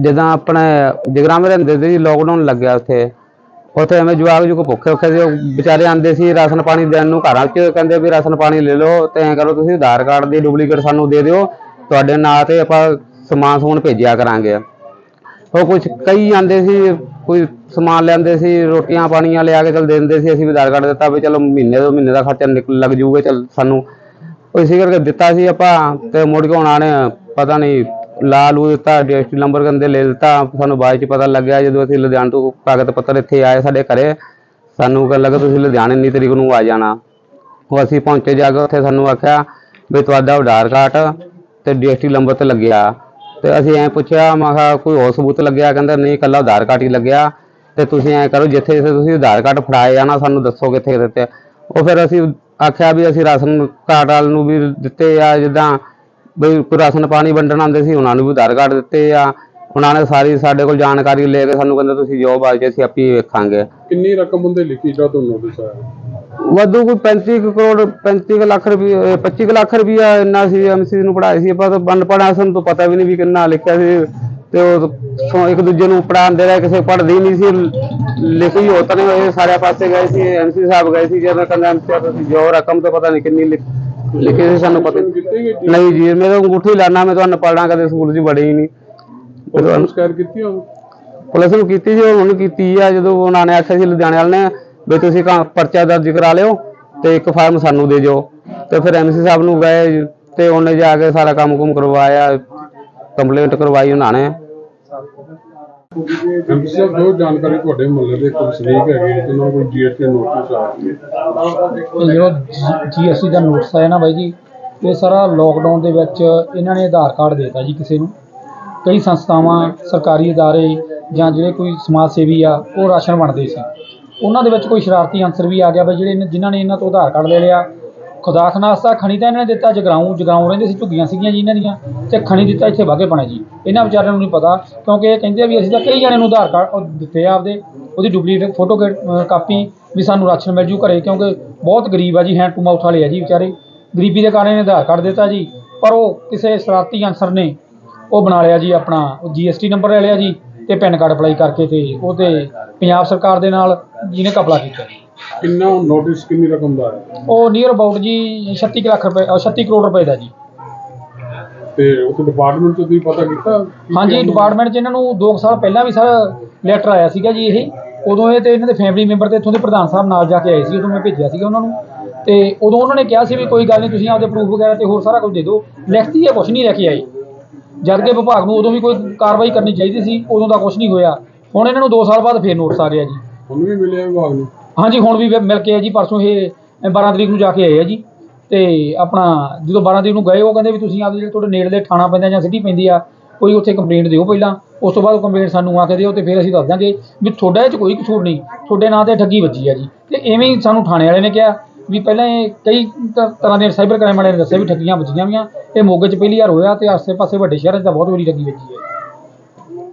ਜਿੱਦਾਂ ਆਪਣੇ ਜਗਰਾਮੇ ਰਹਿੰਦੇ ਸੀ ਲੋਕਡਾਊਨ ਲੱਗਿਆ ਉੱਥੇ। ਉੱਥੇ ਐਵੇਂ ਜਵਾਕ ਜੋ ਭੁੱਖੇ ਭੁੱਖੇ ਸੀ, ਉਹ ਵਿਚਾਰੇ ਆਂਦੇ ਸੀ ਰਾਸ਼ਨ ਪਾਣੀ ਦੇਣ ਨੂੰ ਘਰਾਂ 'ਚ, ਕਹਿੰਦੇ ਵੀ ਰਾਸ਼ਨ ਪਾਣੀ ਲੈ ਲਓ, ਤੇ ਐਂ ਕਰੋ ਤੁਸੀਂ ਆਧਾਰ ਕਾਰਡ ਦੀ ਡੁਪਲੀਕੇਟ ਸਾਨੂੰ ਦੇ ਦਿਓ, ਤੁਹਾਡੇ ਨਾਂ ਤੇ ਆਪਾਂ ਸਮਾਨ ਸਮੂਨ ਭੇਜਿਆ ਕਰਾਂਗੇ। ਉਹ ਕੁਝ ਕਈ ਆਂਦੇ ਸੀ, ਕੋਈ ਸਮਾਨ ਲੈਂਦੇ ਸੀ, ਰੋਟੀਆਂ ਪਾਣੀਆਂ ਲਿਆ ਕੇ ਚਲ ਦਿੰਦੇ ਸੀ, ਅਸੀਂ ਵੀ ਆਧਾਰ ਕਾਰਡ ਦਿੱਤਾ ਵੀ ਚਲੋ ਮਹੀਨੇ ਦੋ ਮਹੀਨੇ ਦਾ ਖਰਚਾ ਨਿਕਲ ਲੱਗ ਜੂਗਾ, ਚਲ ਸਾਨੂੰ। ਉਹ ਇਸੇ ਕਰਕੇ ਦਿੱਤਾ ਸੀ ਆਪਾਂ, ਤੇ ਮੁੜ ਕੇ ਹੁਣ ਆਣੇ ਪਤਾ ਨਹੀਂ ਲਾ ਲੂ ਦਿੱਤਾ, ਡਿਸਟ੍ਰਿਕਟ ਨੰਬਰ ਕਹਿੰਦੇ ਲੈ ਦਿੱਤਾ। ਸਾਨੂੰ ਬਾਅਦ ਚ ਪਤਾ ਲੱਗਿਆ, ਜਦੋਂ ਅਸੀਂ ਲੁਧਿਆਣੇ ਤੋਂ ਕਾਗਜ਼ ਪੱਤਰ ਇੱਥੇ ਆਏ ਸਾਡੇ ਘਰੇ, ਸਾਨੂੰ ਕਹਿ ਲੱਗਾ, ਤੁਸੀਂ ਲੁਧਿਆਣੇ ਇੰਨੀ ਤਰੀਕ ਨੂੰ ਆ ਜਾਣਾ। ਉਹ ਅਸੀਂ ਪਹੁੰਚੇ ਜਾ ਕੇ, ਉੱਥੇ ਸਾਨੂੰ ਆਖਿਆ ਵੀ ਤੁਹਾਡਾ ਆਧਾਰ ਕਾਰਡ ਤੇ ਡੀਐਸਟੀ ਨੰਬਰ ਤੇ ਲੱਗਿਆ। ਤੇ ਅਸੀਂ ਐਂ ਪੁੱਛਿਆ, ਮੈਂ ਕਿਹਾ, ਕੋਈ ਹੋਰ ਸਬੂਤ ਲੱਗਿਆ? ਕਹਿੰਦਾ, ਨਹੀਂ, ਇਕੱਲਾ ਆਧਾਰ ਕਾਰਡ ਹੀ ਲੱਗਿਆ। ਤੇ ਤੁਸੀਂ ਐਂ ਕਰੋ, ਜਿੱਥੇ ਜਿੱਥੇ ਤੁਸੀਂ ਆਧਾਰ ਕਾਰਡ ਫੜਾਏ ਜਾਣਾ ਸਾਨੂੰ ਦੱਸੋ ਕਿੱਥੇ ਦਿੱਤੇ ਉਹ ਫਿਰ ਅਸੀਂ ਆਖਿਆ ਵੀ ਅਸੀਂ ਰਾਸ਼ਨ ਕਾਰਡ ਵਾਲ ਨੂੰ ਵੀ ਦਿੱਤੇ ਆ, ਜਿੱਦਾਂ ਵੀ ਕੋਈ ਰਾਸ਼ਨ ਪਾਣੀ ਵੰਡਣ ਆਉਂਦੇ ਸੀ ਉਹਨਾਂ ਨੂੰ ਵੀ ਆਧਾਰ ਕਾਰਡ ਦਿੱਤੇ ਆ। ਉਹਨਾਂ ਨੇ ਸਾਰੀ ਸਾਡੇ ਕੋਲ ਜਾਣਕਾਰੀ ਲੈ ਕੇ ਸਾਨੂੰ ਕਹਿੰਦੇ ਤੁਸੀਂ ਜੋਬ ਆ ਜੇ ਅਸੀਂ ਆਪੀ ਵੇਖਾਂਗੇ। ਕਿੰਨੀ ਰਕਮ ਹੁੰਦੇ ਲਿਖੀ ਜਿਹੜਾ ਤੁਹਾਨੂੰ ਨੋਟਿਸ ਆਇਆ ਵਾਧੂ ਕੋਈ 35 ਕੁ ਕਰੋੜ 35 ਕੁ ਲੱਖ ਰੁਪਏ 25 ਕੁ ਲੱਖ ਰੁਪਇਆ ਇੰਨਾ ਸੀ ਐਮਸੀ ਨੂੰ ਪੜਾਏ ਸੀ। ਆਪਾਂ ਤਾਂ ਬੰਦ ਪੜਾ ਸਾਨੂੰ ਤਾਂ ਪਤਾ ਵੀ ਨਹੀਂ ਵੀ ਕਿੰਨਾ ਲਿਖਿਆ ਸੀ। ਤੇ ਉਹ ਇੱਕ ਦੂਜੇ ਨੂੰ ਪੜਾਉਂਦੇ ਰਹੇ ਕਿਸੇ ਪੜ੍ਹਦੀ ਨਹੀਂ ਸੀ। ਲਿਖੀ ਹੋ ਤਾਂ ਨਹੀਂ ਹੋਏ ਸਾਰੇ ਪਾਸੇ ਗਏ ਸੀ ਐਮਸੀ ਸਾਹਿਬ ਗਏ ਸੀ ਜਦੋਂ ਕਹਿੰਦਾ ਜੋ ਰਕਮ ਤੇ ਪਤਾ ਨਹੀਂ ਕਿੰਨੀ ਲਿਖ- ਲਿਖੀ ਸੀ ਸਾਨੂੰ ਪਤਾ ਜੀ ਨਹੀਂ ਜੀ ਮੇਰੇ ਅੰਗੂਠੀ ਲਾਣਾ ਮੈਂ ਤੁਹਾਨੂੰ ਪੜਨਾ ਕਦੇ ਸਕੂਲ 'ਚ ਬੜੀ ਨਹੀਂ। ਤੁਹਾਨੂੰ ਸ਼ਿਕਾਇਤ ਕੀਤੀ ਹੋ ਪੁਲਿਸ ਨੂੰ ਕੀਤੀ ਉਹ ਹੁਣ ਕੀਤੀ ਆ ਜਦੋਂ ਉਹਨਾਂ ਨੇ ਆਖਿਆ ਸੀ ਲੁਧਿਆਣੇ ਵਾਲੇ ਨੇ ਵੀ ਤੁਸੀਂ ਕਾਂ ਪਰਚਾ ਦਰਜ ਕਰਾ ਲਿਓ ਤੇ ਇੱਕ ਫਾਰਮ ਸਾਨੂੰ ਦੇ ਦਿਓ। ਤੇ ਫਿਰ ਐਮਸੀ ਸਾਹਿਬ ਨੂੰ ਗਏ ਤੇ ਉਹਨੇ ਜਾ ਕੇ ਸਾਰਾ ਕੰਮ ਕੁਮ ਕਰਵਾਇਆ ਕੰਪਲੇਂਟ ਕਰਵਾਈ ਉਹਨਾਂ ਨੇ। ਐਮਪੀ ਸਾਹਿਬ ਜੋ ਜਾਣਕਾਰੀ ਤੁਹਾਡੇ ਮੁੱਲੇ ਦੇ ਕੋਈ ਸਲੀਕ ਹੈਗੇ ਜਿਹਨਾਂ ਨੂੰ ਜੀਐਸਟੀ ਨੋਟਿਸ ਆਇਆ ਜਿਹੜਾ ਜੀਐਸਟੀ ਦਾ ਨੋਟਿਸ ਆਇਆ ਨਾ ਬਾਈ ਜੀ, ਇਹ ਸਾਰਾ ਲੋਕਡਾਊਨ ਦੇ ਵਿੱਚ ਇਹਨਾਂ ਨੇ ਆਧਾਰ ਕਾਰਡ ਦੇਤਾ ਜੀ ਕਿਸੇ ਨੂੰ। ਕਈ ਸੰਸਥਾਵਾਂ, ਸਰਕਾਰੀ ਅਦਾਰੇ ਜਾਂ ਜਿਹੜੇ ਕੋਈ ਸਮਾਜ ਸੇਵੀ ਆ, ਉਹ ਰਾਸ਼ਨ ਵੰਡਦੇ ਸੀ। ਉਹਨਾਂ ਦੇ ਵਿੱਚ ਕੋਈ ਸ਼ਰਾਰਤੀ ਅਨਸਰ ਵੀ ਆ ਗਿਆ ਬਈ ਜਿਹੜੇ ਇਹਨਾਂ- ਜਿਨ੍ਹਾਂ ਨੇ ਇਹਨਾਂ ਤੋਂ ਆਧਾਰ ਕਾਰਡ ਲੈ ਲਿਆ ਖੁਦਾ ਖਨਾਸਤਾ ਖਣੀ ਤਾਂ ਇਹਨਾਂ ਨੇ ਦਿੱਤਾ, ਜਗਰਾਉਂ ਜਗਰਾਉਂ ਰਹਿੰਦੇ ਸੀ, ਝੁੱਗੀਆਂ ਸੀਗੀਆਂ ਜੀ ਇਹਨਾਂ ਦੀਆਂ, ਤੇ ਖਣੀ ਦਿੱਤਾ, ਇੱਥੇ ਵਾਗੇ ਪਣਾ ਜੀ। ਇਹਨਾਂ ਵਿਚਾਰਿਆਂ ਨੂੰ ਨਹੀਂ ਪਤਾ, ਕਿਉਂਕਿ ਇਹ ਕਹਿੰਦੇ ਆ ਵੀ ਅਸੀਂ ਤਾਂ ਕਈ ਜਣਿਆਂ ਨੂੰ ਆਧਾਰ ਕਾਰਡ ਉਹ ਦਿੱਤੇ ਆ ਆਪਦੇ, ਉਹਦੀ ਡੁਪਲੀਕੇਟ ਫੋਟੋ ਕਾਪੀ ਵੀ ਸਾਨੂੰ ਰਾਸ਼ਨ ਮਿਲ ਜੂ ਘਰੇ, ਕਿਉਂਕਿ ਬਹੁਤ ਗਰੀਬ ਆ ਜੀ ਹੈਂਡ ਟੂ ਮਾਊਥ ਵਾਲੇ ਆ ਜੀ ਵਿਚਾਰੇ। ਗਰੀਬੀ ਦੇ ਕਾਰਨ ਇਹਨੇ ਆਧਾਰ ਕਾਰਡ ਦਿੱਤਾ ਜੀ, ਪਰ ਉਹ ਕਿਸੇ ਸ਼ਰਾਰਤੀ ਅਨਸਰ ਨੇ ਉਹ ਬਣਾ ਲਿਆ ਜੀ ਆਪਣਾ ਜੀਐਸਟੀ ਨੰਬਰ ਲੈ ਲਿਆ ਜੀ, ਤੇ ਪੈਨ ਕਾਰਡ ਅਪਲਾਈ ਕਰਕੇ ਤੇ ਉਹ ਤੇ ਪੰਜਾਬ ਸਰਕਾਰ ਦੇ ਨਾਲ ਜਿਹਨੇ ਕਪਲਾ ਕੀਤਾ। ਕਿੰਨਾ ਨੋਟਿਸ ਕਿੰਨੀ ਰਕਮ ਦਾ ਹੈ? ਉਹ ਨੀਅਰ ਅਬਾਊਟ ਜੀ 36 ਕੁ ਲੱਖ ਰੁਪਏ ਅ, 36 ਕਰੋੜ ਰੁਪਏ ਦਾ ਜੀ। ਤੇ ਉਸ ਡਿਪਾਰਟਮੈਂਟ ਤੋਂ ਤੁਸੀਂ ਪਤਾ ਕੀਤਾ ਹਾਂਜੀ ਡਿਪਾਰਟਮੈਂਟ 'ਚ ਇਹਨਾਂ ਨੂੰ 2 ਸਾਲ ਪਹਿਲਾਂ ਵੀ ਸਰ ਲੈਟਰ ਆਇਆ ਸੀਗਾ ਜੀ ਇਹ। ਉਦੋਂ ਇਹ ਤੇ ਇਹਨਾਂ ਦੇ ਫੈਮਿਲੀ ਮੈਂਬਰ ਤੇ ਇੱਥੋਂ ਦੇ ਪ੍ਰਧਾਨ ਸਾਹਿਬ ਨਾਲ ਜਾ ਕੇ ਆਏ ਸੀ ਉਦੋਂ ਮੈਂ ਭੇਜਿਆ ਸੀਗਾ ਉਹਨਾਂ ਨੂੰ। ਤੇ ਉਦੋਂ ਉਹਨਾਂ ਨੇ ਕਿਹਾ ਸੀ ਵੀ ਕੋਈ ਗੱਲ ਨਹੀਂ ਤੁਸੀਂ ਆਪਦੇ ਪ੍ਰੂਫ ਵਗੈਰਾ ਤੇ ਹੋਰ ਸਾਰਾ ਕੁਝ ਦੇ ਦਿਓ। ਲਿਖਤੀ ਇਹ ਕੁਝ ਨਹੀਂ ਲੈ ਕੇ ਆਏ। ਜਦ ਕਿ ਵਿਭਾਗ ਨੂੰ ਉਦੋਂ ਵੀ ਕੋਈ ਕਾਰਵਾਈ ਕਰਨੀ ਚਾਹੀਦੀ ਸੀ ਉਦੋਂ ਦਾ ਕੁਝ ਨਹੀਂ ਹੋਇਆ। ਹੁਣ ਇਹਨਾਂ ਨੂੰ 2 ਸਾਲ ਬਾਅਦ ਫੇਰ ਨੋਟਿਸ ਆ ਗਿਆ ਜੀ। ਹੁਣ ਵੀ ਮਿਲਿਆ ਵਿਭਾਗ ਨੂੰ? ਹਾਂਜੀ, ਹੁਣ ਵੀ ਮਿਲ ਕੇ ਆ ਜੀ, ਪਰਸੋਂ ਇਹ 12 ਤਰੀਕ ਨੂੰ ਜਾ ਕੇ ਆਏ ਆ ਜੀ। ਤੇ ਆਪਣਾ ਜਦੋਂ 12 ਤਰੀਕ ਨੂੰ ਗਏ, ਉਹ ਕਹਿੰਦੇ ਵੀ ਤੁਸੀਂ ਆਪਦੇ ਜਿਹੜੇ ਤੁਹਾਡੇ ਨੇੜਲੇ ਥਾਣਾ ਪੈਂਦਾ ਜਾਂ ਸਿਟੀ ਪੈਂਦੀ ਆ, ਕੋਈ ਉੱਥੇ ਕੰਪਲੇਂਟ ਦਿਓ ਪਹਿਲਾਂ। ਉਸ ਤੋਂ ਬਾਅਦ ਕੰਪਲੇਂਟ ਸਾਨੂੰ ਆ ਕੇ ਦਿਓ ਤੇ ਫਿਰ ਅਸੀਂ ਦੱਸ ਦਾਂਗੇ ਵੀ ਤੁਹਾਡਾ ਇਹ 'ਚ ਕੋਈ ਕਸੂਰ ਨਹੀਂ। ਤੁਹਾਡੇ ਨਾਂ ਤੇ ਠੱਗੀ ਵੱਜੀ ਆ ਜੀ। ਤੇ ਐਵੇਂ ਹੀ ਸਾਨੂੰ ਥਾਣੇ ਵਾਲੇ ਨੇ ਕਿਹਾ ਵੀ ਪਹਿਲਾਂ ਇਹ ਕਈ ਤਰ੍ਹਾਂ ਦੇ ਸਾਈਬਰ ਕ੍ਰਾਈਮ ਵਾਲਿਆਂ ਨੇ ਦੱਸਿਆ ਵੀ ਠੱਗੀਆਂ ਵੱਜੀਆਂ ਵੀਆਂ। ਇਹ ਮੋਗੇ 'ਚ ਪਹਿਲੀ ਵਾਰ ਹੋਇਆ ਤੇ ਆਸੇ-ਪਾਸੇ ਵੱਡੇ ਸ਼ਹਿਰਾਂ 'ਚ ਤਾਂ ਬਹੁਤ ਵਾਰੀ ਠੱਗੀ ਵੱਜੀ ਹੈ